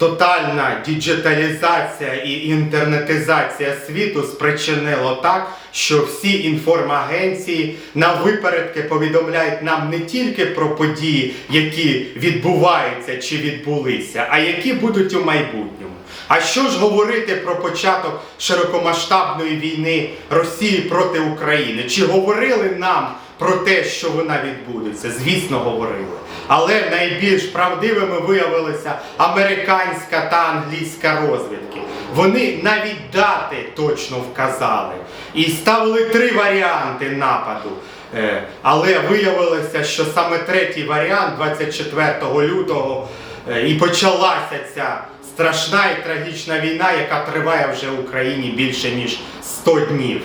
тотальна діджиталізація і інтернетизація світу спричинило так, що всі інформагенції на випередки повідомляють нам не тільки про події, які відбуваються чи відбулися, а які будуть у майбутньому. А що ж говорити про початок широкомасштабної війни Росії проти України? Чи говорили нам про те, що вона відбудеться? Звісно, говорили. Але найбільш правдивими виявилися американська та англійська розвідки. Вони навіть дати точно вказали і ставили три варіанти нападу. Е, Але виявилося, що саме третій варіант 24 лютого е, і почалася ця страшна і трагічна війна, яка триває вже в Україні більше ніж 100 днів.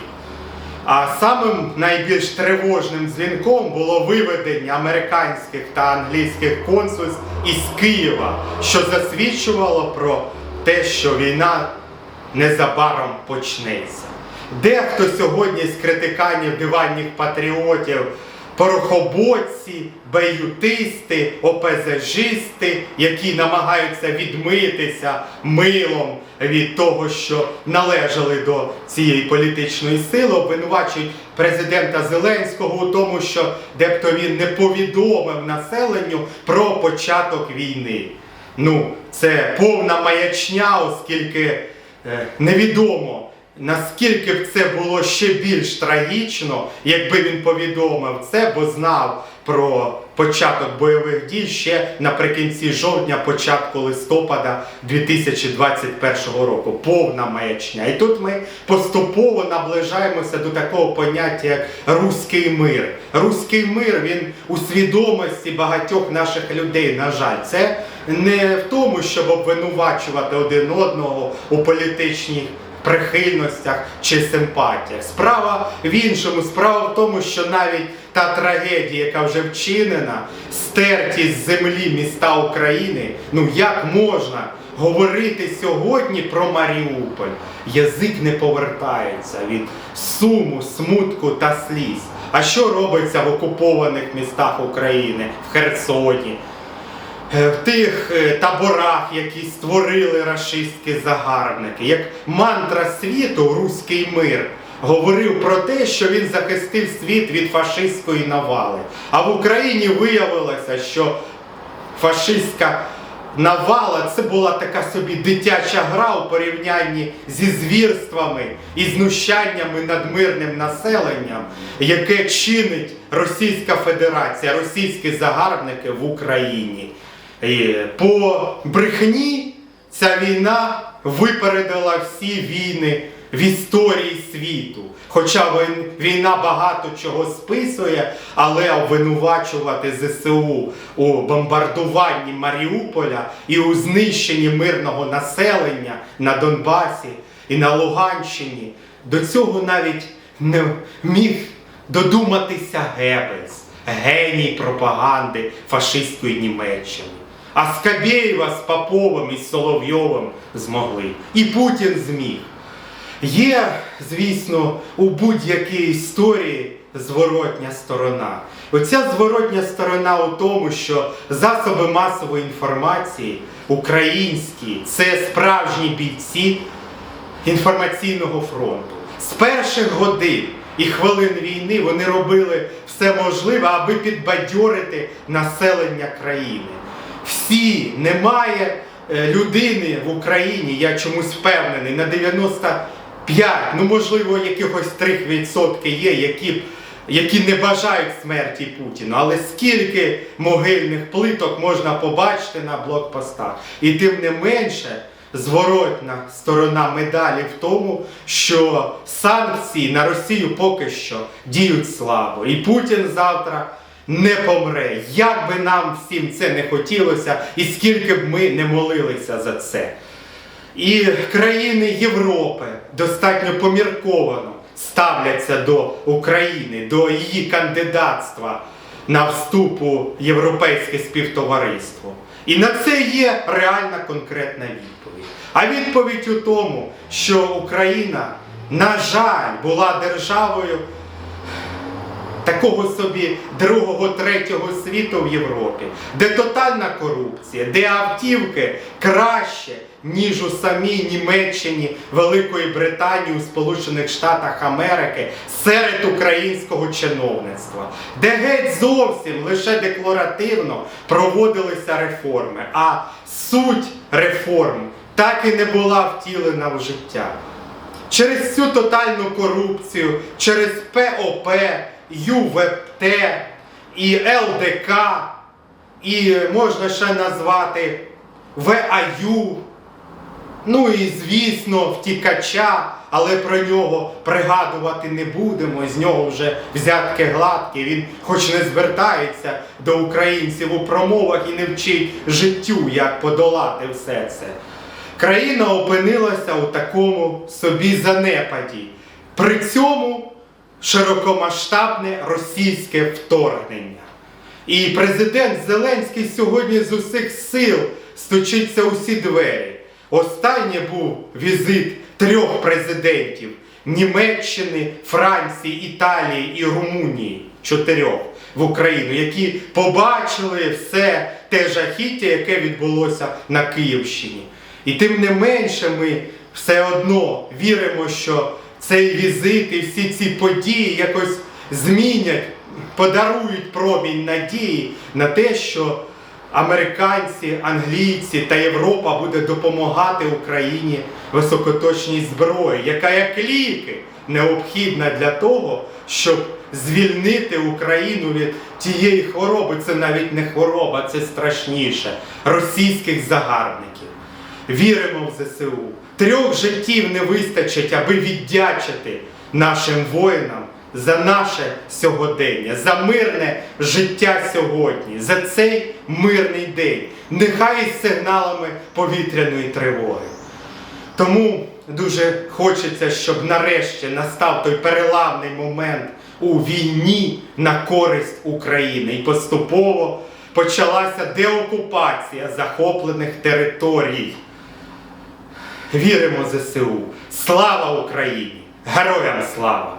А самим найбільш тривожним дзвінком було виведення американських та англійських консульств із Києва, що засвідчувало про те, що війна незабаром почнеться. Дехто сьогодні з критиканів диванних патріотів, порохоботці, беютисти, ОПЗЖисти, які намагаються відмитися милом від того, що належали до цієї політичної сили, обвинувачують президента Зеленського у тому, що дебто він не повідомив населенню про початок війни. Ну, це повна маячня, оскільки е, невідомо. Наскільки б це було ще більш трагічно, якби він повідомив це, бо знав про початок бойових дій ще наприкінці жовтня, початку листопада 2021 року. Повна маячня. І тут ми поступово наближаємося до такого поняття, як руський мир. Руський мир він у свідомості багатьох наших людей, на жаль, це не в тому, щоб обвинувачувати один одного у політичній прихильностях чи симпатіях. Справа в іншому, справа в тому, що навіть та трагедія, яка вже вчинена, стерті з землі міста України, ну як можна говорити сьогодні про Маріуполь? Язик не повертається від суму, смутку та сліз. А що робиться в окупованих містах України, в Херсоні? Е, в тих е, таборах, які створили рашистські загарбники, як мантра світу, руський мир, говорив про те, що він захистив світ від фашистської навали. А в Україні виявилося, що фашистська навала це була така собі дитяча гра у порівнянні зі звірствами і знущаннями над мирним населенням, яке чинить Російська Федерація, російські загарбники в Україні. І по брехні ця війна випередила всі війни в історії світу. Хоча війна багато чого списує, але обвинувачувати ЗСУ у бомбардуванні Маріуполя і у знищенні мирного населення на Донбасі і на Луганщині, до цього навіть не міг додуматися Геббельс, геній пропаганди фашистської Німеччини. А Скабєєва з Поповим і Соловйовим змогли. І Путін зміг. Є, звісно, у будь-якій історії зворотня сторона. Оця зворотня сторона у тому, що засоби масової інформації українські це справжні бійці інформаційного фронту. З перших годин і хвилин війни вони робили все можливе, аби підбадьорити населення країни. Всі немає е, людини в Україні, я чомусь впевнений, на 95, ну можливо, якихось 3% є, які які не бажають смерті Путіна, але скільки могильних плиток можна побачити на блокпостах. І тим не менше, зворотна сторона медалі в тому, що санкції на Росію поки що діють слабо. І Путін завтра не помре. Як би нам всім це не хотілося, і скільки б ми не молилися за це. І країни Європи достатньо помірковано ставляться до України, до її кандидатства на вступ у європейське співтовариство. І на це є реальна конкретна відповідь. А відповідь у тому, що Україна, на жаль, була державою такого собі другого, третього світу в Європі, де тотальна корупція, де автівки краще, ніж у самій Німеччині, Великої Британії, у Сполучених Штатах Америки серед українського чиновництва, де геть зовсім лише декларативно проводилися реформи, а суть реформ так і не була втілена в життя. Через цю тотальну корупцію, через ПОП, ЮВПТ і ЛДК, і можна ще назвати ВАЮ, ну і звісно, втікача, але про нього пригадувати не будемо. З нього вже взятки гладкі. Він хоч не звертається до українців у промовах і не вчить життю, як подолати все це. Країна опинилася у такому собі занепаді. При цьому широкомасштабне російське вторгнення. І президент Зеленський сьогодні з усіх сил стучиться у всі двері. Останнє був візит трьох президентів Німеччини, Франції, Італії і Румунії чотирьох в Україну, які побачили все те жахіття, яке відбулося на Київщині. І тим не менше ми все одно віримо, що цей візит і всі ці події якось змінять, подарують промінь надії на те, що американці, англійці та Європа буде допомагати Україні високоточній зброї, яка як ліки необхідна для того, щоб звільнити Україну від тієї хвороби. Це навіть не хвороба, це страшніше російських загарбників. Віримо в ЗСУ. Трьох життів не вистачить, аби віддячити нашим воїнам за наше сьогодення, за мирне життя сьогодні, за цей мирний день, нехай із сигналами повітряної тривоги. Тому дуже хочеться, щоб нарешті настав той переламний момент у війні на користь України і поступово почалася деокупація захоплених територій. Віримо ЗСУ. Слава Україні! Героям слава!